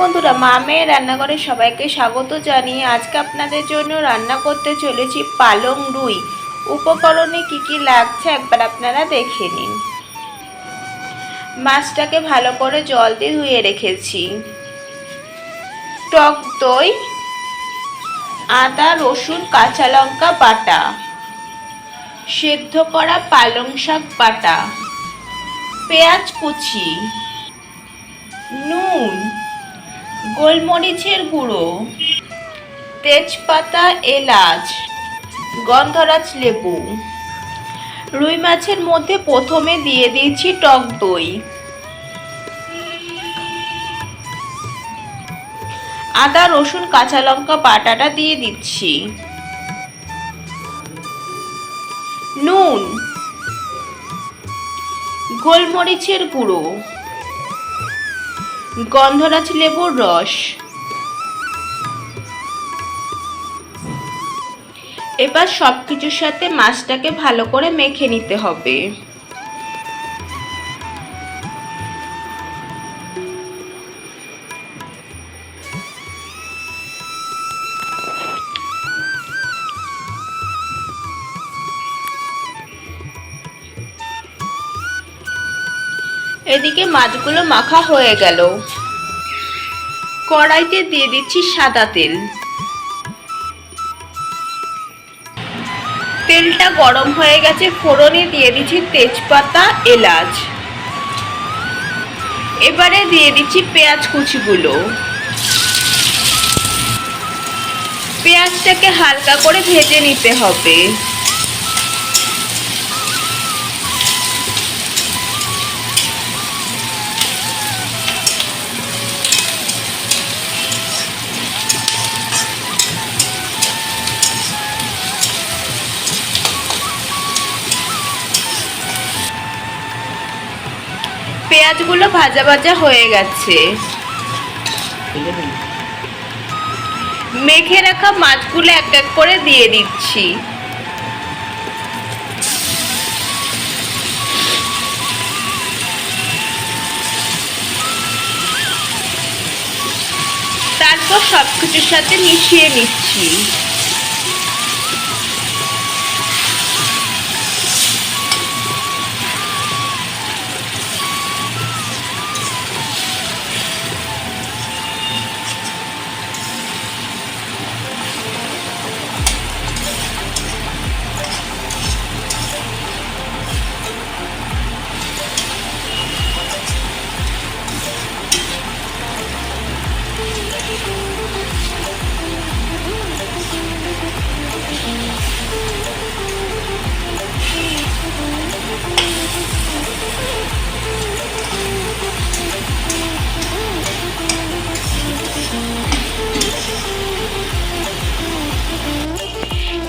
বন্ধুরা মা রান্নাঘরে সবাইকে স্বাগত জানিয়ে আজকে আপনাদের জন্য রান্না করতে চলেছি পালং রুই। উপকরণে কি কি লাগছে একবার আপনারা দেখে নিন। মাছটাকে ভালো করে জল দিয়ে ধুয়ে রেখেছি। টক দই, আদা, রসুন, কাঁচা লঙ্কা বাটা, সেদ্ধ করা পালং শাক বাটা, পেঁয়াজ কুচি, নুন গোলমরিচের গুঁড়ো, তেজপাতা, এলাচ, গন্ধরাজ লেবু। রুই মাছের মধ্যে প্রথমে দিয়ে দিয়েছি টক দই। আদা, রসুন, কাঁচা লঙ্কা, বাটাটা দিয়ে দিচ্ছি। নুন, গোলমরিচের গুঁড়ো। গন্ধরাজ লেবুর রস। এবার সব কিছুর সাথে মাছটাকে ভালো করে মেখে নিতে হবে। এদিকে মাছগুলো মাখা হয়ে গেল। কড়াইতে দিয়ে দিচ্ছি সাদা তেল। তেলটা গরম হয়ে গেছে, ফোড়নে দিয়ে দিচ্ছি তেজপাতা, এলাচ। এবারে দিয়ে দিচ্ছি পেঁয়াজ কুচিগুলো। পেঁয়াজটাকে হালকা করে ভেজে নিতে হবে। পেঁয়াজগুলো ভাজা ভাজা হয়ে গেছে। মেখে রাখা মাছগুলো এক এক করে দিয়ে দিচ্ছি। তারপর সব কিছুর সাথে মিশিয়ে নিচ্ছি।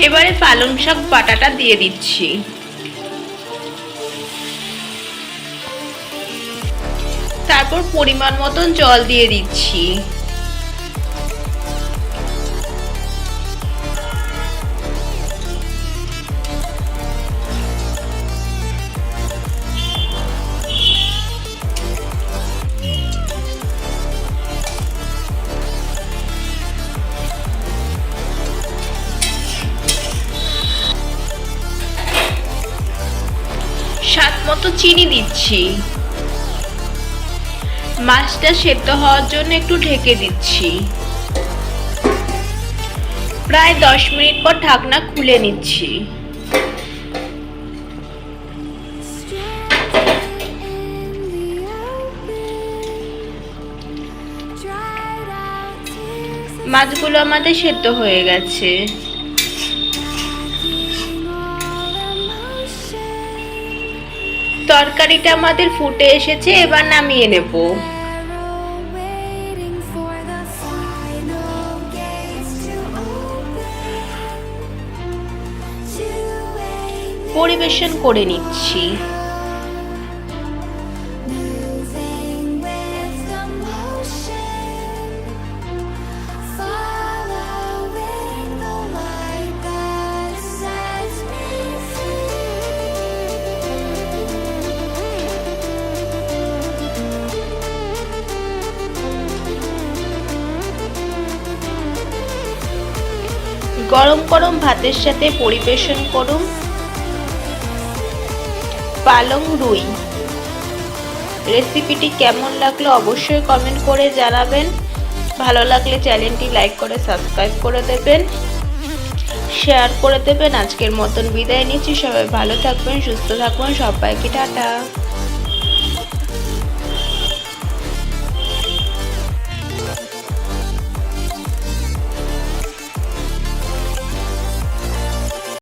এবারে পালং শাক বাটাটা দিয়ে দিচ্ছি। তারপর পরিমাণ মতন জল দিয়ে দিচ্ছি। মতো চিনি দিচ্ছি। মাছটা সেদ্ধ হওয়ার জন্য একটু ঢেকে দিচ্ছি। প্রায় দশ মিনিট পর ঢাকনা খুলে নিচ্ছি। মাছগুলো আমাদের সেদ্ধ হয়ে গেছে। তরকারিটা আমাদের ফুটে এসেছে এবার নামিয়ে নেব। পরিবেশন করে নিচ্ছি। গরম গরম ভাতের সাথে পরিবেশন করুন। পালং রুই। রেসিপিটি কেমন লাগল অবশ্যই কমেন্ট করে জানাবেন। ভালো লাগলে চ্যানেলটি লাইক করে, সাবস্ক্রাইব করে দেবেন। শেয়ার করে দেবেন। আজকের মতন বিদায় নিচ্ছি। সবাই ভালো থাকবেন, সুস্থ থাকবেন। সবাইকে টাটা।